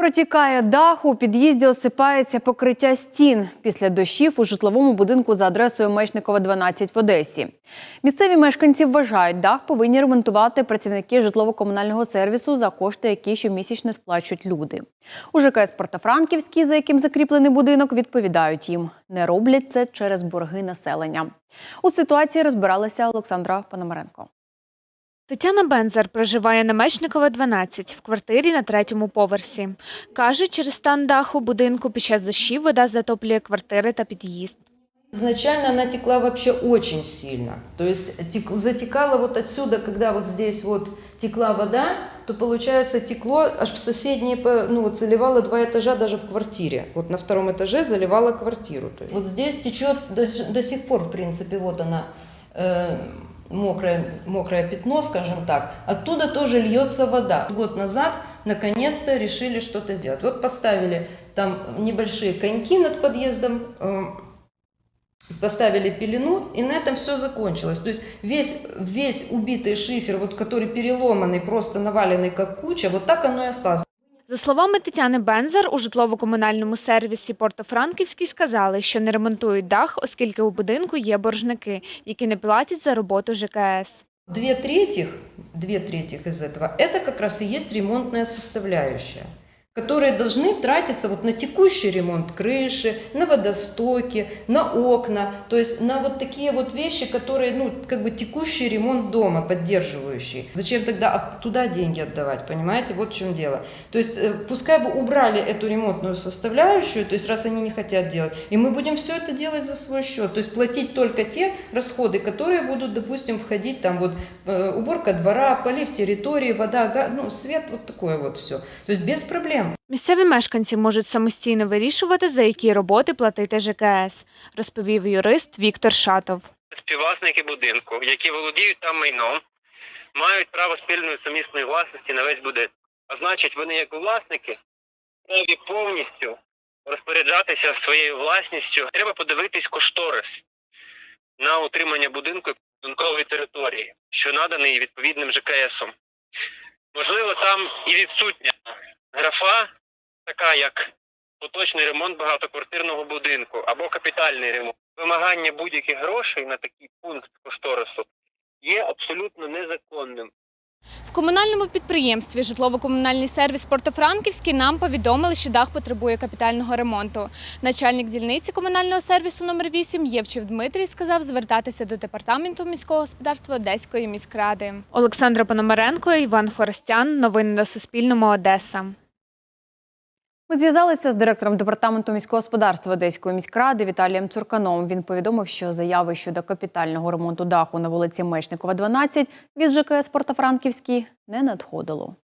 Протікає дах, у під'їзді осипається покриття стін після дощів у житловому будинку за адресою Мечникова, 12 в Одесі. Місцеві мешканці вважають, дах повинні ремонтувати працівники житлово-комунального сервісу за кошти, які щомісячно сплачують люди. У ЖКС Портофранківський, за яким закріплений будинок, відповідають їм. Не роблять це через борги населення. У ситуації розбиралася Олександра Пономаренко. Тетяна Бензер проживає на Мечникова, 12, в квартирі на третьому поверсі. Каже, через стан даху будинку під час дощів вода затоплює квартири та під'їзд. Изначально она текла вообще очень сильно. То есть тек- затекала вот отсюда, когда вот здесь вот текла вода, то получается текло аж в соседние, по- ну вот заливало два этажа даже в квартире. Вот на втором этаже заливала квартиру. То есть. Вот здесь течет до, с- до сих пор, в принципе, вот она, э, мокрое, мокрое пятно, скажем так. Оттуда тоже льется вода. Год назад наконец-то решили что-то сделать. Вот поставили там небольшие коньки над подъездом, э, поставили пелену, и на этом все закончилось. То есть весь, весь убитый шифер, вот, который переломанный, просто наваленный как куча, вот так оно и осталось. За словами Тетяни Бензер, у житлово-комунальному сервісі Порто-Франківський сказали, що не ремонтують дах, оскільки у будинку є боржники, які не платять за роботу ЖКС. Дві третіх, дві третіх із цього – це якраз і є ремонтна составляющая которые должны тратиться вот на текущий ремонт крыши, на водостоки, на окна, то есть на вот такие вот вещи, которые, ну, как бы текущий ремонт дома, поддерживающий. Зачем тогда туда деньги отдавать, понимаете? Вот в чем дело. То есть э, пускай бы убрали эту ремонтную составляющую, то есть раз они не хотят делать, и мы будем все это делать за свой счет, то есть платить только те расходы, которые будут, допустим, входить там вот э, уборка двора, полив территории, вода, га- ну, свет, вот такое вот все. То есть без проблем. Місцеві мешканці можуть самостійно вирішувати, за які роботи платити ЖКС, розповів юрист Віктор Шатов. співвласники будинку, які володіють там майном, мають право спільної сумісної власності на весь будинок. А значить, вони як власники праві повністю розпоряджатися своєю власністю. Треба подивитись кошторис на утримання будинку і будинкової території, що наданий відповідним ЖКСом. Можливо, там і відсутня графа, така як поточний ремонт багатоквартирного будинку або капітальний ремонт. Вимагання будь-яких грошей на такий пункт кошторису є абсолютно незаконним. В комунальному підприємстві житлово-комунальний сервіс Портофранківський нам повідомили, що дах потребує капітального ремонту. Начальник дільниці комунального сервісу номер 8 Євчев Дмитрій сказав звертатися до департаменту міського господарства Одеської міськради. Олександра Пономаренко, Іван Форостян. Новини на Суспільному. Одеса. Ми зв'язалися з директором департаменту міського господарства Одеської міськради Віталієм Цурканом. Він повідомив, що заяви щодо капітального ремонту даху на вулиці Мечникова, 12 від ЖКС Портофранківський не надходило.